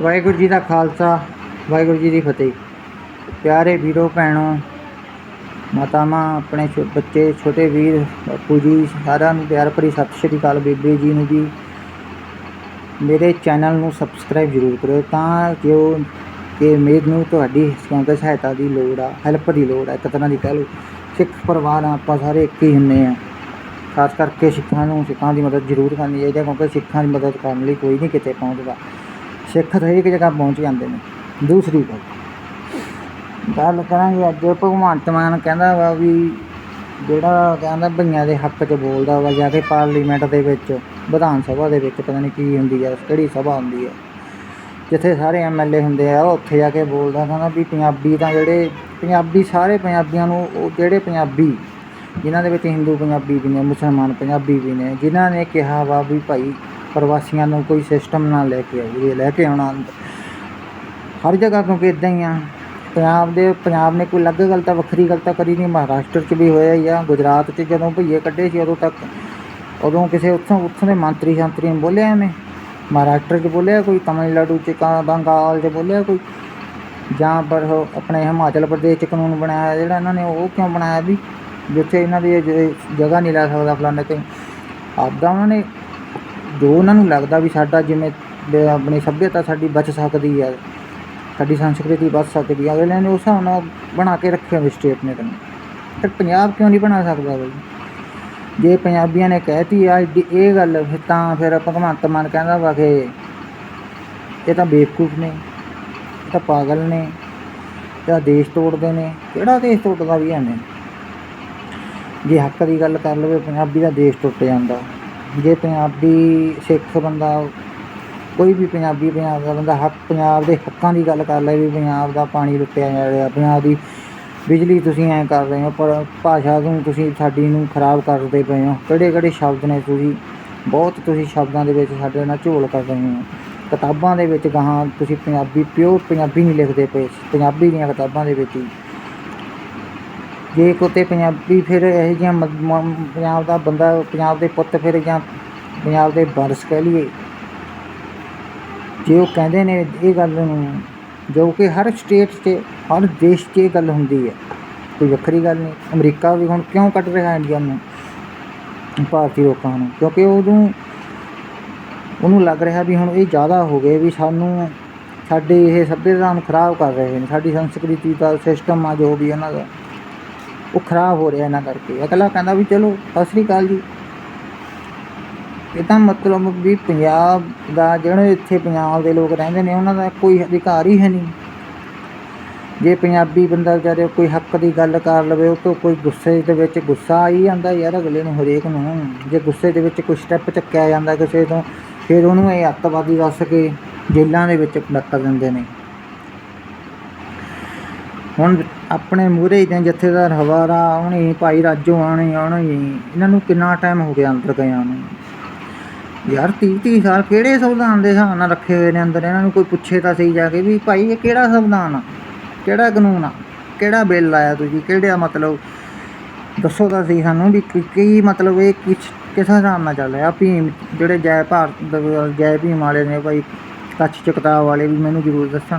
ਵਾਹਿਗੁਰੂ ਜੀ ਦਾ ਖਾਲਸਾ, ਵਾਹਿਗੁਰੂ ਜੀ ਦੀ ਫਤਿਹ। ਪਿਆਰੇ ਵੀਰੋ, ਭੈਣੋ, ਮਾਤਾਵਾਂ, ਆਪਣੇ ਬੱਚੇ, ਛੋਟੇ ਵੀਰ, ਬਾਪੂ ਜੀ, ਸਾਰਿਆਂ ਨੂੰ ਪਿਆਰ ਭਰੀ ਸਤਿ ਸ਼੍ਰੀ ਅਕਾਲ ਬੀਬੀ ਜੀ ਨੂੰ ਜੀ। ਮੇਰੇ ਚੈਨਲ ਨੂੰ ਸਬਸਕ੍ਰਾਈਬ ਜ਼ਰੂਰ ਕਰੋ ਤਾਂ ਜੋ ਕਿ ਮੈਨੂੰ ਤੁਹਾਡੀ ਸੰਗਤ ਸਹਾਇਤਾ ਦੀ ਲੋੜ ਆ, ਹੈਲਪ ਦੀ ਲੋੜ ਆ, ਇੱਕ ਤਰ੍ਹਾਂ ਦੀ ਕਹਿ ਲਓ, ਸਿੱਖ ਪਰਿਵਾਰ ਆ, ਆਪਾਂ ਸਾਰੇ ਇੱਕ ਹੀ ਹੁੰਨੇ ਆ। ਖਾਸ ਕਰਕੇ ਸਿੱਖਾਂ ਨੂੰ, ਸਿੱਖਾਂ ਦੀ ਮਦਦ ਜ਼ਰੂਰ ਕਰਨੀ ਚਾਹੀਦੀ ਹੈ ਕਿਉਂਕਿ ਸਿੱਖਾਂ ਦੀ ਮਦਦ ਕਰਨ ਲਈ ਕੋਈ ਨਹੀਂ ਕਿਤੇ ਪਹੁੰਚਦਾ। ਸਿੱਖ ਹਰੇਕ ਜਗ੍ਹਾ ਪਹੁੰਚ ਜਾਂਦੇ ਨੇ, ਦੂਸਰੀ ਗੱਲ। ਗੱਲ ਕਰਾਂਗੇ ਅੱਜ, ਭਗਵੰਤ ਮਾਨ ਕਹਿੰਦਾ ਵਾ ਵੀ ਜਿਹੜਾ ਕਹਿੰਦਾ ਭਈਆਂ ਦੇ ਹੱਕ 'ਚ ਬੋਲਦਾ ਵਾ ਜਾ ਕੇ ਪਾਰਲੀਮੈਂਟ ਦੇ ਵਿੱਚ, ਵਿਧਾਨ ਸਭਾ ਦੇ ਵਿੱਚ ਪਤਾ ਨਹੀਂ ਕੀ ਹੁੰਦੀ ਆ, ਕਿਹੜੀ ਸਭਾ ਹੁੰਦੀ ਆ। ਜਿੱਥੇ ਸਾਰੇ ਐਮਐਲਏ ਹੁੰਦੇ ਆ ਉਹ ਉੱਥੇ ਜਾ ਕੇ ਬੋਲਦਾ ਕਹਿੰਦਾ ਵੀ ਪੰਜਾਬੀ ਤਾਂ ਜਿਹੜੇ ਪੰਜਾਬੀ ਸਾਰੇ ਪੰਜਾਬੀਆਂ ਨੂੰ, ਉਹ ਜਿਹੜੇ ਪੰਜਾਬੀ, ਜਿਨ੍ਹਾਂ ਦੇ ਵਿੱਚ ਹਿੰਦੂ ਪੰਜਾਬੀ ਵੀ ਨੇ, ਮੁਸਲਮਾਨ ਪੰਜਾਬੀ ਵੀ ਨੇ, ਜਿਨ੍ਹਾਂ ਨੇ ਕਿਹਾ ਵਾ ਵੀ ਭਾਈ ਪ੍ਰਵਾਸੀਆਂ ਨੂੰ ਕੋਈ ਸਿਸਟਮ ਨਾ ਲੈ ਕੇ ਆਈਏ ਲੈ ਕੇ ਆਉਣਾ ਹਰ ਜਗ੍ਹਾ ਕਿਉਂਕਿ ਇਦਾਂ ਹੀ ਆ, ਪੰਜਾਬ ਦੇ, ਪੰਜਾਬ ਨੇ ਕੋਈ ਅਲੱਗ ਗੱਲ ਤਾਂ, ਵੱਖਰੀ ਗੱਲ ਤਾਂ ਕਰੀ ਨਹੀਂ, ਮਹਾਰਾਸ਼ਟਰ 'ਚ ਵੀ ਹੋਇਆ ਹੀ ਆ, ਗੁਜਰਾਤ 'ਚ ਜਦੋਂ ਭਈਏ ਕੱਢੇ ਸੀ ਉਦੋਂ ਤੱਕ, ਉਦੋਂ ਕਿਸੇ ਉੱਥੋਂ ਉੱਥੋਂ ਦੇ ਮੰਤਰੀ ਸ਼ੰਤਰੀ ਨੇ ਬੋਲਿਆ ਐਵੇਂ। ਮਹਾਰਾਸ਼ਟਰ 'ਚ ਬੋਲਿਆ ਕੋਈ, ਤਮਿਲਨਾਡੂ 'ਚ, ਕਾ, ਬੰਗਾਲ 'ਚ ਬੋਲਿਆ ਕੋਈ। ਜਾਂ ਪਰ ਆਪਣੇ ਹਿਮਾਚਲ ਪ੍ਰਦੇਸ਼ 'ਚ ਕਾਨੂੰਨ ਬਣਾਇਆ, ਜਿਹੜਾ ਇਹਨਾਂ ਨੇ ਉਹ ਕਿਉਂ ਬਣਾਇਆ ਵੀ, ਜਿੱਥੇ ਇਹਨਾਂ ਦੀ ਜ- ਜਗ੍ਹਾ ਨਹੀਂ ਲੈ ਸਕਦਾ ਫਲਾਣੇ ਤੇ ਆਪਦਾ ਉਹਨਾਂ ਨੇ ਜੋ ਉਹਨਾਂ ਨੂੰ ਲੱਗਦਾ ਵੀ ਸਾਡਾ ਜਿਵੇਂ ਆਪਣੀ ਸੱਭਿਅਤਾ ਸਾਡੀ ਬਚ ਸਕਦੀ ਹੈ, ਸਾਡੀ ਸੰਸਕ੍ਰਿਤੀ ਬਚ ਸਕਦੀ ਹੈ ਅਗਲੇ ਨੇ ਉਸ ਹਿਸਾਬ ਨਾਲ ਬਣਾ ਕੇ ਰੱਖਿਆ ਵੀ ਸਟੇਟ ਨੇ ਤੈਨੂੰ। ਤੇ ਪੰਜਾਬ ਕਿਉਂ ਨਹੀਂ ਬਣਾ ਸਕਦਾ ਬਈ? ਜੇ ਪੰਜਾਬੀਆਂ ਨੇ ਕਹਿਤੀ ਆ ਏਡੀ ਇਹ ਗੱਲ ਫਿਰ ਤਾਂ ਫਿਰ ਭਗਵੰਤ ਮਾਨ ਕਹਿੰਦਾ ਵਾ ਕਿ ਇਹ ਤਾਂ ਬੇਵਕੂਫ ਨੇ, ਇਹ ਤਾਂ ਪਾਗਲ ਨੇ, ਇਹ ਤਾਂ ਦੇਸ਼ ਤੋੜਦੇ ਨੇ, ਕਿਹੜਾ ਦੇਸ਼ ਤੋੜਦਾ ਵੀ ਐਵੇਂ ਜੇ ਹੱਕ ਦੀ ਗੱਲ ਕਰ ਲਵੇ, ਪੰਜਾਬੀ ਦਾ ਦੇਸ਼ ਟੁੱਟ ਜਾਂਦਾ। ਜੇ ਪੰਜਾਬੀ ਸਿੱਖ ਬੰਦਾ, ਕੋਈ ਵੀ ਪੰਜਾਬੀ, ਪੰਜਾਬ ਦਾ ਬੰਦਾ ਹੱਕ, ਪੰਜਾਬ ਦੇ ਹੱਕਾਂ ਦੀ ਗੱਲ ਕਰ ਲਵੇ ਵੀ ਪੰਜਾਬ ਦਾ ਪਾਣੀ ਲੁੱਟਿਆ ਜਾ ਰਿਹਾ, ਪੰਜਾਬ ਦੀ ਬਿਜਲੀ ਤੁਸੀਂ ਐਂ ਕਰ ਰਹੇ ਹੋ, ਪਰ ਭਾਸ਼ਾ ਨੂੰ ਤੁਸੀਂ, ਸਾਡੀ ਨੂੰ ਖਰਾਬ ਕਰਦੇ ਪਏ ਹੋ। ਕਿਹੜੇ ਕਿਹੜੇ ਸ਼ਬਦ ਨੇ ਤੁਸੀਂ, ਬਹੁਤ ਤੁਸੀਂ ਸ਼ਬਦਾਂ ਦੇ ਵਿੱਚ ਸਾਡੇ ਨਾਲ ਝੋਲ ਕਰ ਰਹੇ ਹੋ। ਕਿਤਾਬਾਂ ਦੇ ਵਿੱਚ ਗਾਹਾਂ ਤੁਸੀਂ ਪੰਜਾਬੀ ਪਿਓਰ ਪੰਜਾਬੀ ਨਹੀਂ ਲਿਖਦੇ ਪਏ, ਪੰਜਾਬੀ ਦੀਆਂ ਕਿਤਾਬਾਂ ਦੇ ਵਿੱਚ ਹੀ। ਜੇ ਕੋਤੇ ਪੰਜਾਬੀ ਫਿਰ ਇਹ ਜਿਹੀਆਂ ਮ- ਪੰਜਾਬ ਦਾ ਬੰਦਾ, ਪੰਜਾਬ ਦੇ ਪੁੱਤ ਫਿਰ ਜਾਂ ਪੰਜਾਬ ਦੇ ਵਾਰਸ ਕਹਿ ਲਈਏ। ਜੇ ਉਹ ਕਹਿੰਦੇ ਨੇ ਇਹ ਗੱਲ ਨੂੰ, ਜੋ ਕਿ ਹਰ ਸਟੇਟ 'ਚ, ਹਰ ਦੇਸ਼ 'ਚ ਇਹ ਗੱਲ ਹੁੰਦੀ ਹੈ। ਕੋਈ ਵੱਖਰੀ ਗੱਲ ਨਹੀਂ। ਅਮਰੀਕਾ ਵੀ ਹੁਣ ਕਿਉਂ ਕੱਟ ਰਿਹਾ ਇੰਡੀਆ ਨੂੰ? ਭਾਰਤੀ ਲੋਕਾਂ ਨੂੰ। ਕਿਉਂਕਿ ਉਦੋਂ ਉਹਨੂੰ ਲੱਗ ਰਿਹਾ ਵੀ ਹੁਣ ਇਹ ਜ਼ਿਆਦਾ ਹੋ ਗਏ ਵੀ ਸਾਨੂੰ ਸਾਡੇ ਇਹ ਸੱਭਿਆਚਾਰ ਨੂੰ ਖਰਾਬ ਕਰ ਰਹੇ ਨੇ। ਸਾਡੀ ਸੰਸਕ੍ਰਿਤੀ ਦਾ ਸਿਸਟਮ ਆ ਜੋ ਵੀ ਉਹਨਾਂ ਦਾ। ਉਹ ਖਰਾਬ ਹੋ ਰਿਹਾ ਇਹਨਾਂ ਕਰਕੇ। ਅਗਲਾ ਕਹਿੰਦਾ ਵੀ ਚਲੋ, ਸਤਿ ਸ੍ਰੀ ਅਕਾਲ ਜੀ। ਇਹਦਾ ਮਤਲਬ ਵੀ ਪੰਜਾਬ ਦਾ, ਜਿਹੜੇ ਇੱਥੇ ਪੰਜਾਬ ਦੇ ਲੋਕ ਰਹਿੰਦੇ ਨੇ, ਉਹਨਾਂ ਦਾ ਕੋਈ ਅਧਿਕਾਰ ਹੀ ਹੈ ਨਹੀਂ। ਜੇ ਪੰਜਾਬੀ ਬੰਦਾ ਵਿਚਾਰੇ ਕੋਈ ਹੱਕ ਦੀ ਗੱਲ ਕਰ ਲਵੇ, ਉਹ ਤੋਂ ਕੋਈ ਗੁੱਸੇ ਦੇ ਵਿੱਚ ਗੁੱਸਾ ਆਈ ਜਾਂਦਾ ਯਾਰ ਅਗਲੇ ਨੂੰ ਹਰੇਕ ਨੂੰ। ਜੇ ਗੁੱਸੇ ਦੇ ਵਿੱਚ ਕੋਈ ਸਟੈਪ ਚੱਕਿਆ ਜਾਂਦਾ ਕਿਸੇ ਤੋਂ, ਫਿਰ ਉਹਨੂੰ ਇਹ ਅੱਤਵਾਦੀ ਦੱਸ ਕੇ ਜੇਲ੍ਹਾਂ ਦੇ ਵਿੱਚ ਡੱਕ ਦਿੰਦੇ ਨੇ। ਹੁਣ ਆਪਣੇ ਮੂਹਰੇ ਜਾਂ ਜਥੇਦਾਰ ਹਵਾਰਾ, ਆਉਣੇ, ਭਾਈ ਰਾਜੋ ਆਉਣੇ ਆਉਣੇ, ਇਹਨਾਂ ਨੂੰ ਕਿੰਨਾ ਟਾਈਮ ਹੋ ਗਿਆ ਅੰਦਰ ਗਏ ਨੂੰ? ਯਾਰ 30 30 ਸਾਲ ਕਿਹੜੇ ਸੰਵਿਧਾਨ ਦੇ ਹਿਸਾਬ ਨਾਲ ਰੱਖੇ ਹੋਏ ਨੇ ਅੰਦਰ? ਇਹਨਾਂ ਨੂੰ ਕੋਈ ਪੁੱਛੇ ਤਾਂ ਸਹੀ ਜਾ ਕੇ ਵੀ ਭਾਈ ਇਹ ਕਿਹੜਾ ਸੰਵਿਧਾਨ ਆ? ਕਿਹੜਾ ਕਾਨੂੰਨ ਆ? ਕਿਹੜਾ ਬਿੱਲ ਆਇਆ ਤੁਸੀਂ? ਕਿਹੜਾ ਮਤਲਬ? ਦੱਸੋ ਤਾਂ ਸਹੀ ਸਾਨੂੰ ਵੀ ਕੀ- ਮਤਲਬ ਇਹ ਕਿਸ ਕਿਸ ਹਿਸਾਬ ਨਾਲ ਚੱਲ ਰਿਹਾ? ਭੀਮ ਜਿਹੜੇ ਜੈ ਭਾਰਤ ਜੈ ਭੀਮ ਵਾਲੇ ਨੇ ਭਾਈ, ਕੱਚ ਚ ਵਾਲੇ ਵੀ ਮੈਨੂੰ ਜ਼ਰੂਰ ਦੱਸਣ।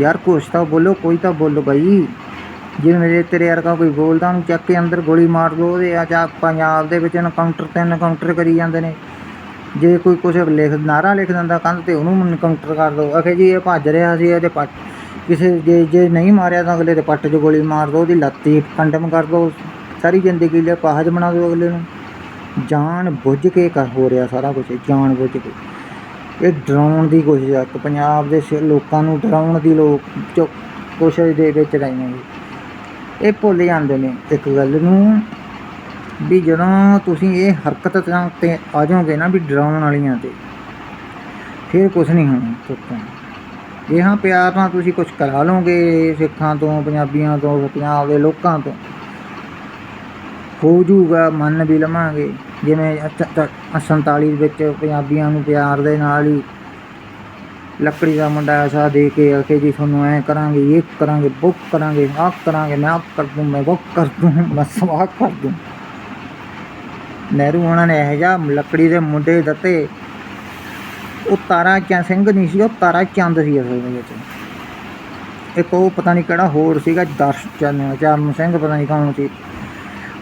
ਯਾਰ ਕੁਛ ਤਾਂ ਬੋਲੋ, ਕੋਈ ਤਾਂ ਬੋਲੋ ਬਾਈ। ਜੇ ਮੇਰੇ ਤੇਰੇ ਵਰਗਾ ਕੋਈ ਬੋਲਦਾ, ਉਹਨੂੰ ਚੱਕ ਕੇ ਅੰਦਰ ਗੋਲੀ ਮਾਰ ਦੋ, ਉਹਦੇ ਆ ਜਾਂ ਪੰਜਾਬ ਦੇ ਵਿੱਚ ਐਨਕਾਊਂਟਰ ਤੇ ਐਨਕਾਊਂਟਰ ਕਰੀ ਜਾਂਦੇ ਨੇ। ਜੇ ਕੋਈ ਕੁਛ ਲਿਖ, ਨਾਰਾ ਲਿਖ ਦਿੰਦਾ ਕੰਧ ਤੇ, ਉਹਨੂੰ ਐਨਕਾਊਂਟਰ ਕਰ ਦੋ। ਆਖੇ ਜੀ, ਇਹ ਭੱਜ ਰਿਹਾ ਸੀ, ਇਹਦੇ ਪੱਟ, ਕਿਸੇ ਜੇ ਜੇ ਨਹੀਂ ਮਾਰਿਆ ਤਾਂ ਅਗਲੇ ਦੇ ਪੱਟ 'ਚ ਗੋਲੀ ਮਾਰ ਦੋ, ਉਹਦੀ ਲੱਤੀ ਕੰਡਮ ਕਰ ਦੋ, ਸਾਰੀ ਜ਼ਿੰਦਗੀ ਲਈ ਪਾਹਜ ਬਣਾ ਦੋ ਅਗਲੇ ਨੂੰ। ਜਾਣ ਬੁੱਝ ਕੇ ਕਰ ਹੋ ਰਿਹਾ ਸਾਰਾ ਕੁਝ ਜਾਣ ਬੁੱਝ ਕੇ। ਇਹ ਡਰਾਉਣ ਦੀ ਕੋਸ਼ਿਸ਼ ਆ ਇੱਕ ਪੰਜਾਬ ਦੇ ਸ- ਲੋਕਾਂ ਨੂੰ ਡਰਾਉਣ ਦੀ ਲੋਕ ਕੋਸ਼ਿਸ਼ ਦੇ ਵਿੱਚ ਰਹੇ ਨੇ ਜੀ। ਇਹ ਭੁੱਲ ਜਾਂਦੇ ਨੇ ਇੱਕ ਗੱਲ ਨੂੰ ਵੀ ਜਦੋਂ ਤੁਸੀਂ ਇਹ ਹਰਕਤ ਤੇ ਆ ਜਾਓਗੇ ਨਾ ਵੀ ਡਰਾਉਣ ਵਾਲੀਆਂ ਤੇ, ਫਿਰ ਕੁਝ ਨਹੀਂ ਹੋਣਾ ਤੁੱਤਾਂ ਜੇ ਹਾਂ ਪਿਆਰ ਨਾਲ ਤੁਸੀਂ ਕੁਝ ਕਰਾ ਲਓਗੇ ਸਿੱਖਾਂ ਤੋਂ, ਪੰਜਾਬੀਆਂ ਤੋਂ, ਪੰਜਾਬ ਦੇ ਲੋਕਾਂ ਤੋਂ, ਹੋ ਜੂਗਾ, ਮੰਨ ਵੀ ਲਵਾਂਗੇ ਜਿਵੇਂ 47 ਵਿੱਚ ਪੰਜਾਬੀਆਂ ਨੂੰ ਪਿਆਰ ਦੇ ਨਾਲ ਹੀ ਲੱਕੜੀ ਦਾ ਮੁੰਡਾ ਐਸਾ ਦੇ ਕੇ ਆਖੇ ਜੀ ਤੁਹਾਨੂੰ ਐ ਕਰਾਂਗੇ, ਇਹ ਕਰਾਂਗੇ, ਬੁੱਕ ਕਰਾਂਗੇ, ਆਹ ਕਰਾਂਗੇ, ਮੈਂ ਆਹ ਕਰ ਦੂੰ, ਮੈਂ ਬੁੱਕ ਕਰ ਦੂੰ, ਮੈਂ ਸਵਾਹ ਕਰ ਦੂੰ। ਨਹਿਰੂ ਉਹਨਾਂ ਨੇ ਇਹ ਜਿਹਾ ਲੱਕੜੀ ਦੇ ਮੁੰਡੇ ਦਿੱਤੇ। ਉਹ ਤਾਰਾ ਚੰਦ ਸਿੰਘ ਨਹੀਂ ਸੀ, ਉਹ ਤਾਰਾ ਚੰਦ ਸੀ ਅਸਲ ਵਿੱਚ। ਇੱਕ ਉਹ ਪਤਾ ਨਹੀਂ ਕਿਹੜਾ ਹੋਰ ਸੀਗਾ ਦਰਸ਼ ਚੰਨ ਚਰਨ ਸਿੰਘ, ਪਤਾ ਨਹੀਂ ਕੌਣ ਸੀ।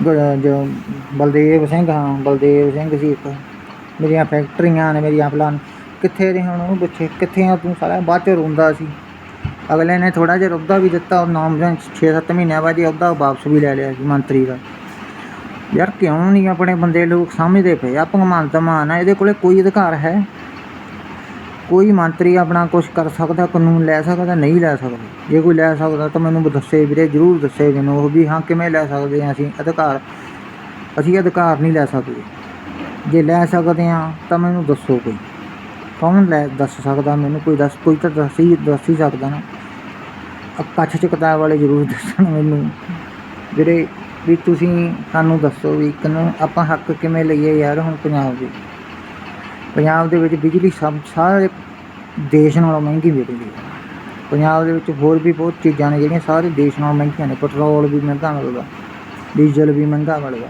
ਜੋ ਬਲਦੇਵ ਸਿੰਘ, ਹਾਂ, ਬਲਦੇਵ ਸਿੰਘ ਸੀ ਇੱਕ। ਮੇਰੀਆਂ ਫੈਕਟਰੀਆਂ ਨੇ ਮੇਰੀਆਂ ਫਲਾਨ ਕਿੱਥੇ ਦੇ ਹੁਣ ਉਹਨੂੰ ਪੁੱਛੇ, ਕਿੱਥੇ ਆ ਤੂੰ ਸਾਰਾ ਬਾਅਦ ਚ ਰੋਂਦਾ ਸੀ। ਅਗਲੇ ਨੇ ਥੋੜਾ ਜਿਹਾ ਉਹਦਾ ਵੀ ਦਿੱਤਾ, ਉਹ ਨਾਮ 6-7 ਮਹੀਨਿਆਂ ਬਾਅਦ ਹੀ ਉਹਦਾ ਵਾਪਸ ਵੀ ਲੈ ਲਿਆ ਸੀ ਮੰਤਰੀ ਦਾ। ਯਾਰ ਕਿਉਂ ਨਹੀਂ ਆਪਣੇ ਬੰਦੇ ਲੋਕ ਸਮਝਦੇ ਪਏ? ਆ ਭਗਵੰਤ ਮਾਨ ਆ, ਇਹਦੇ ਕੋਲੇ ਕੋਈ ਅਧਿਕਾਰ ਹੈ? ਕੋਈ ਮੰਤਰੀ ਆਪਣਾ ਕੁਝ ਕਰ ਸਕਦਾ, ਕਾਨੂੰਨ ਲੈ ਸਕਦਾ, ਨਹੀਂ ਲੈ ਸਕਦਾ। ਜੇ ਕੋਈ ਲੈ ਸਕਦਾ ਤਾਂ ਮੈਨੂੰ ਦੱਸੇ ਵੀਰੇ, ਜਰੂਰ ਦੱਸੇ ਮੈਨੂੰ ਉਹ ਵੀ, ਹਾਂ, ਕਿਵੇਂ ਲੈ ਸਕਦੇ ਹਾਂ ਅਸੀਂ? ਅਧਿਕਾਰ ਅਸੀਂ ਅਧਿਕਾਰ ਨਹੀਂ ਲੈ ਸਕਦੇ। ਜੇ ਲੈ ਸਕਦੇ ਹਾਂ ਤਾਂ ਮੈਨੂੰ ਦੱਸੋ ਕੋਈ। ਕੌਣ ਲੈ, ਦੱਸ ਸਕਦਾ ਮੈਨੂੰ ਕੋਈ? ਦੱਸ, ਕੋਈ ਤਾਂ ਦੱਸ ਹੀ ਦੱਸ ਹੀ ਸਕਦਾ ਨਾ। ਕੱਛ ਚ ਕਿਤਾਬ ਵਾਲੇ ਜ਼ਰੂਰ ਦੱਸਣ ਮੈਨੂੰ। ਵੀਰੇ, ਵੀ ਤੁਸੀਂ ਸਾਨੂੰ ਦੱਸੋ ਵੀ ਕਿਨੂੰ ਆਪਾਂ ਹੱਕ ਕਿਵੇਂ ਲਈਏ ਯਾਰ ਹੁਣ ਪੰਜਾਬ ਦੇ? ਪੰਜਾਬ ਦੇ ਵਿੱਚ ਬਿਜਲੀ ਸਭ ਸਾਰੇ ਦੇਸ਼ ਨਾਲੋਂ ਮਹਿੰਗੀ ਮਿਲਦੀ ਹੈ। ਪੰਜਾਬ ਦੇ ਵਿੱਚ ਹੋਰ ਵੀ ਬਹੁਤ ਚੀਜ਼ਾਂ ਨੇ ਜਿਹੜੀਆਂ ਸਾਰੇ ਦੇਸ਼ ਨਾਲੋਂ ਮਹਿੰਗੀਆਂ ਨੇ। ਪੈਟਰੋਲ ਵੀ ਮਹਿੰਗਾ ਮਿਲਦਾ, ਡੀਜ਼ਲ ਵੀ ਮਹਿੰਗਾ ਮਿਲਦਾ।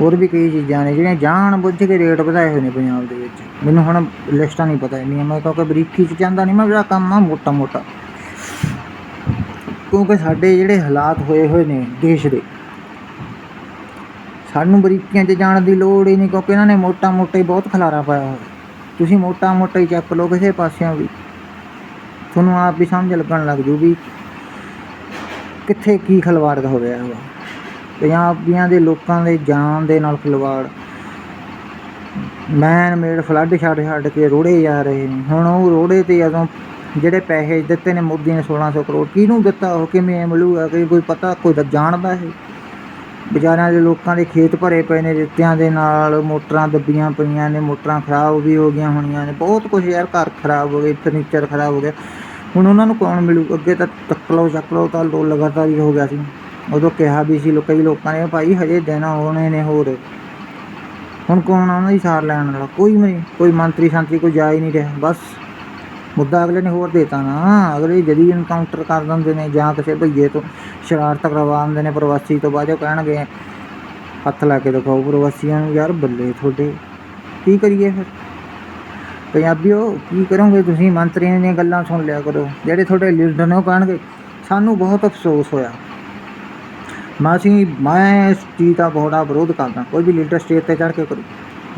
ਹੋਰ ਵੀ ਕਈ ਚੀਜ਼ਾਂ ਨੇ ਜਿਹੜੀਆਂ ਜਾਣ ਬੁੱਝ ਕੇ ਰੇਟ ਵਧਾਏ ਹੋਏ ਨੇ ਪੰਜਾਬ ਦੇ ਵਿੱਚ। ਮੈਨੂੰ ਹੁਣ ਲਿਸਟਾਂ ਨਹੀਂ ਪਤਾ ਇੰਨੀਆਂ। ਮੈਂ ਕਿਉਂਕਿ ਬਰੀਕੀ ਚ ਜਾਂਦਾ ਨਹੀਂ, ਮੈਂ ਜਿਹੜਾ ਕੰਮ ਆ ਮੋਟਾ ਮੋਟਾ ਕਿਉਂਕਿ ਸਾਡੇ ਜਿਹੜੇ ਹਾਲਾਤ ਹੋਏ ਹੋਏ ਨੇ ਦੇਸ਼ ਦੇ ਸਾਨੂੰ ਬਰੀਕੀਆਂ 'ਚ ਜਾਣ ਦੀ ਲੋੜ ਹੀ ਨਹੀਂ ਕਿਉਂਕਿ ਇਹਨਾਂ ਨੇ ਮੋਟਾ ਮੋਟਾ ਹੀ ਬਹੁਤ ਖਲਾਰਾ ਪਾਇਆ ਹੋਇਆ। ਤੁਸੀਂ ਮੋਟਾ ਮੋਟਾ ਹੀ ਚੱਕ ਲਓ ਕਿਸੇ ਪਾਸਿਓਂ ਵੀ। ਤੁਹਾਨੂੰ ਆਪ ਹੀ ਸਮਝ ਲੱਗਣ ਲੱਗ ਜੂ ਵੀ ਕਿੱਥੇ ਕੀ ਖਲਵਾੜ ਹੋ ਰਿਹਾ ਹੈਗਾ ਪੰਜਾਬੀਆਂ ਦੇ ਲੋਕਾਂ ਦੇ ਜਾਨ ਦੇ ਨਾਲ ਖਿਲਵਾੜ। ਮੈਨ ਮੇਡ ਫਲੱਡ ਛੱਡ ਛੱਡ ਕੇ ਰੋੜੇ ਜਾ ਰਹੇ ਨੇ। ਹੁਣ ਉਹ ਰੋੜੇ ਤੇ ਜਦੋਂ ਜਿਹੜੇ ਪੈਸੇ ਦਿੱਤੇ ਨੇ ਮੋਦੀ ਨੇ 1600 ਕਰੋੜ, ਕਿਹਨੂੰ ਦਿੱਤਾ ਉਹ? ਕਿਵੇਂ ਮਿਲੂਗਾ? ਕਿ ਕੋਈ ਪਤਾ? ਕੋਈ ਜਾਣਦਾ ਹੈ। ਵਿਚਾਰਿਆਂ ਦੇ ਲੋਕਾਂ ਦੇ ਖੇਤ ਭਰੇ ਪਏ ਨੇ ਰੇਤਿਆਂ ਦੇ ਨਾਲ ਮੋਟਰਾਂ ਦੱਬੀਆਂ ਪਈਆਂ ਨੇ, ਮੋਟਰਾਂ ਖਰਾਬ ਵੀ ਹੋ ਗਈਆਂ ਹੋਣੀਆਂ ਨੇ, ਬਹੁਤ ਕੁਝ ਯਾਰ ਘਰ ਖਰਾਬ ਹੋ ਗਏ ਫਰਨੀਚਰ ਖਰਾਬ ਹੋ ਗਿਆ। ਹੁਣ ਉਹਨਾਂ ਨੂੰ ਕੌਣ ਮਿਲੂ? ਅੱਗੇ ਤਾਂ ਚੱਕ ਲਓ ਚੱਕ ਲਓ, ਤਾਂ ਲੋ ਲਗਾਤਾਰ ਹੀ ਹੋ ਗਿਆ ਸੀ। ਉਦੋਂ ਕਿਹਾ ਵੀ ਸੀ ਲੋਕਾਂ, ਕਈ ਲੋਕਾਂ ਨੇ, ਭਾਈ ਹਜੇ ਦਿਨ ਹੋਣੇ ਨੇ ਹੋਰ। ਹੁਣ ਕੌਣ ਆ ਉਹਨਾਂ ਦੀ ਸਾਰ ਲੈਣ ਵਾਲਾ? ਕੋਈ ਨਹੀਂ, ਕੋਈ ਮੰਤਰੀ ਸੰਤਰੀ ਕੋਈ ਜਾ ਹੀ ਨਹੀਂ ਰਿਹਾ, ਬਸ। ਮੁੱਦਾ ਅਗਲੇ ਨੇ ਹੋਰ ਦੇਤਾ ਨਾ। ਅਗਲੇ ਜਦੀ ਇਨਕਾਊਂਟਰ ਕਰ ਦਿੰਦੇ ਨੇ ਜਾਂ ਕਿਸੇ ਭਈਏ ਤੋਂ ਸ਼ਰਾਰਤ ਕਰਵਾ ਦਿੰਦੇ ਨੇ ਪ੍ਰਵਾਸੀ ਤੋਂ ਬਾਅਦ ਉਹ ਕਹਿਣਗੇ, ਹੱਥ ਲਾ ਕੇ ਦਿਖਾਓ ਪ੍ਰਵਾਸੀਆਂ ਨੂੰ, ਯਾਰ ਬੱਲੇ ਤੁਹਾਡੇ। ਕੀ ਕਰੀਏ ਫਿਰ? ਪੰਜਾਬੀਓ, ਕੀ ਕਰੋਗੇ ਤੁਸੀਂ? ਮੰਤਰੀਆਂ ਦੀਆਂ ਗੱਲਾਂ ਸੁਣ ਲਿਆ ਕਰੋ। ਜਿਹੜੇ ਤੁਹਾਡੇ ਲੀਡਰ ਨੇ ਉਹ ਕਹਿਣਗੇ, ਸਾਨੂੰ ਬਹੁਤ ਅਫਸੋਸ ਹੋਇਆ। ਮੈਂ ਅਸੀਂ ਮੈਂ ਇਸ ਚੀਜ਼ ਦਾ ਬਹੁਤ ਵਿਰੋਧ ਕਰਦਾ। ਕੋਈ ਵੀ ਲੀਡਰ ਸਟੇਜ ਤੇ ਚੜ੍ਹ ਕੇ ਕਰੂ।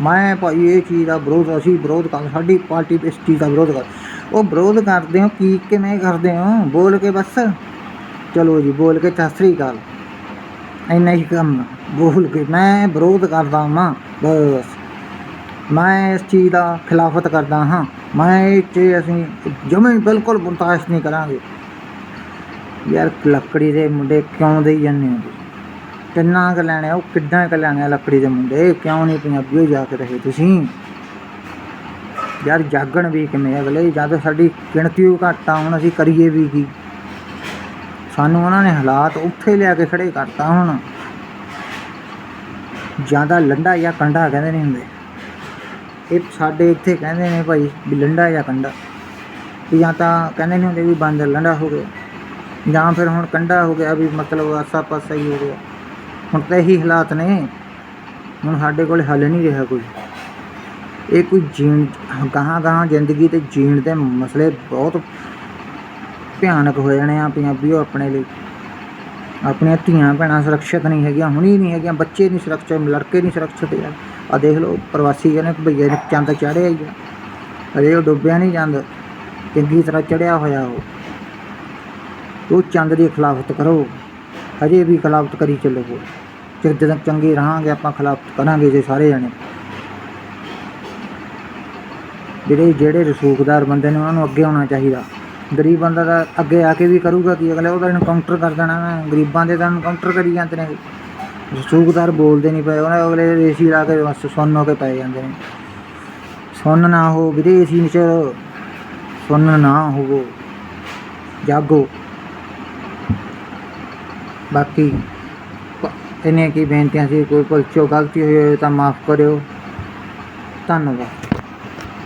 ਮੈਂ ਭਾਈ ਇਹ ਚੀਜ਼ ਦਾ ਵਿਰੋਧ, ਅਸੀਂ ਵਿਰੋਧ ਕਰ ਸਾਡੀ ਪਾਰਟੀ ਇਸ ਚੀਜ਼ ਦਾ ਵਿਰੋਧ ਕਰ। ਉਹ ਵਿਰੋਧ ਕਰਦੇ ਹੋ, ਕੀ ਕਿਵੇਂ ਕਰਦੇ ਹੋ? ਬੋਲ ਕੇ ਬਸ। ਚਲੋ ਜੀ, ਬੋਲ ਕੇ, ਸਤਿ ਸ੍ਰੀ ਅਕਾਲ। ਇੰਨਾ ਹੀ ਕੰਮ, ਬੋਲ ਕੇ। ਮੈਂ ਵਿਰੋਧ ਕਰਦਾ ਹਾਂ ਬਸ। ਮੈਂ ਇਸ ਚੀਜ਼ ਦਾ ਖਿਲਾਫਤ ਕਰਦਾ ਹਾਂ। ਮੈਂ ਇਹ 'ਚ ਅਸੀਂ ਜਮੇ ਬਿਲਕੁਲ ਬਰਦਾਸ਼ਤ ਨਹੀਂ ਕਰਾਂਗੇ। ਯਾਰ, ਲੱਕੜੀ ਦੇ ਮੁੰਡੇ ਕਿਉਂ ਦੇਈ ਜਾਂਦੇ ਹੋ ਤੁਸੀਂ? ਕਿੰਨਾ ਕੁ ਲੈਣੇ ਆ, ਉਹ ਕਿੱਦਾਂ ਕੁ ਲੈਣੇ ਆ ਲੱਕੜੀ ਦੇ ਮੁੰਡੇ? ਕਿਉਂ ਨਹੀਂ ਪੰਜਾਬੀਓ ਜਾ ਕੇ ਰਹੇ ਤੁਸੀਂ? ਯਾਰ ਜਾਗਣ ਵੀ ਕਿਵੇਂ ਅਗਲੇ? ਜਦ ਸਾਡੀ ਗਿਣਤੀ ਓ ਘੱਟ ਆ ਹੁਣ ਅਸੀਂ ਕਰੀਏ ਵੀ ਕੀ? ਸਾਨੂੰ ਉਹਨਾਂ ਨੇ ਹਾਲਾਤ ਉੱਥੇ ਲਿਆ ਕੇ ਖੜੇ ਕਰਤਾ ਹੁਣ। ਜ਼ਿਆਦਾ ਲੰਡਾ ਜਾਂ ਕੰਡਾ ਕਹਿੰਦੇ ਨਹੀਂ ਹੁੰਦੇ। ਇਹ ਸਾਡੇ ਇੱਥੇ ਕਹਿੰਦੇ ਨੇ ਭਾਈ ਵੀ ਲੰਡਾ ਜਾਂ ਕੰਡਾ। ਵੀ ਜਾਂ ਤਾਂ ਕਹਿੰਦੇ ਨਹੀਂ ਹੁੰਦੇ ਵੀ ਬਾਂਦਰ ਲੰਡਾ ਹੋ ਗਿਆ। ਜਾਂ ਫਿਰ ਹੁਣ ਕੰਡਾ ਹੋ ਗਿਆ ਵੀ ਮਤਲਬ ਆਸਾ ਪਾਸਾ ਹੀ ਹੋ ਗਿਆ। ਹੁਣ ਤਾਂ ਇਹੀ ਹਾਲਾਤ ਨੇ। ਹੁਣ ਸਾਡੇ ਕੋਲ ਹੱਲ ਨਹੀਂ ਰਿਹਾ ਕੋਈ। ਇਹ ਕੋਈ ਜੀਣ, ਗਾਹਾਂ ਗਾਹਾਂ ਜ਼ਿੰਦਗੀ ਤੇ ਜੀਣ ਦੇ ਮਸਲੇ ਬਹੁਤ ਭਿਆਨਕ ਹੋ ਜਾਣੇ ਆ ਪੰਜਾਬੀਓ ਆਪਣੇ ਲਈ। ਆਪਣੀਆਂ ਧੀਆਂ ਭੈਣਾਂ ਸੁਰੱਖਿਅਤ ਨਹੀਂ ਹੈਗੀਆਂ, ਹੁਣੀ ਨਹੀਂ ਹੈਗੀਆਂ, ਬੱਚੇ ਨਹੀਂ ਸੁਰੱਖਿਅਤ, ਲੜਕੇ ਨਹੀਂ ਸੁਰੱਖਿਅਤ ਯਾਰ। ਆ ਦੇਖ ਲਓ, ਪ੍ਰਵਾਸੀ ਕਹਿੰਦੇ ਭਈਏ ਨੇ ਚੰਦ ਚੜ੍ਹਿਆ ਹੀ ਆ। ਅਜੇ ਉਹ ਡੁੱਬਿਆ ਨਹੀਂ ਚੰਦ। ਚੰਗੀ ਤਰ੍ਹਾਂ ਚੜਿਆ ਹੋਇਆ ਉਹ। ਉਹ ਚੰਦ ਦੀ ਖਿਲਾਫਤ ਕਰੋ। ਹਜੇ ਵੀ ਖਿਲਾਫਤ ਕਰੀ ਚੱਲੋ ਜੇ ਜਦੋਂ ਚੰਗੇ ਰਹਾਂਗੇ, ਆਪਾਂ ਖਿਲਾਫਤ ਕਰਾਂਗੇ ਜੇ ਸਾਰੇ ਜਣੇ। ਜਿਹੜੇ ਜਿਹੜੇ ਰਸੂਖਦਾਰ ਬੰਦੇ ਨੇ, ਉਹਨਾਂ ਨੂੰ ਅੱਗੇ ਆਉਣਾ ਚਾਹੀਦਾ। ਗਰੀਬ ਬੰਦਾ ਤਾਂ ਅੱਗੇ ਆ ਕੇ ਵੀ ਕਰੂਗਾ ਕੀ? ਅਗਲੇ ਉਹਦਾ ਇਨਕਾਊਂਟਰ ਕਰ ਦੇਣਾ ਨਾ ਗਰੀਬਾਂ ਦੇ ਤਾਂ ਇਨਕਾਊਂਟਰ ਕਰੀ ਜਾਂਦੇ ਨੇ। ਰਸੂਖਦਾਰ ਬੋਲਦੇ ਨਹੀਂ ਪਏ, ਉਹਨਾਂ ਅਗਲੇ ਏਸੀ ਲਾ ਕੇ ਬਸ ਸੁੰਨ ਹੋ ਕੇ ਪੈ ਜਾਂਦੇ ਨੇ। ਸੁੰਨ ਨਾ ਹੋ ਵੀਰੇ ਏਸੀ ਵਿੱਚ ਸੁੰਨ ਨਾ ਹੋਵੋ। ਜਾਗੋ। ਬਾਕੀ ਪ- ਇੰਨੀਆਂ ਕੀ ਬੇਨਤੀਆਂ ਸੀ, ਕੋਈ ਭੁੱਲ ਚੋਂ ਗਲਤੀ ਹੋਈ ਹੋਵੇ ਤਾਂ ਮਾਫ ਕਰਿਓ। ਧੰਨਵਾਦ।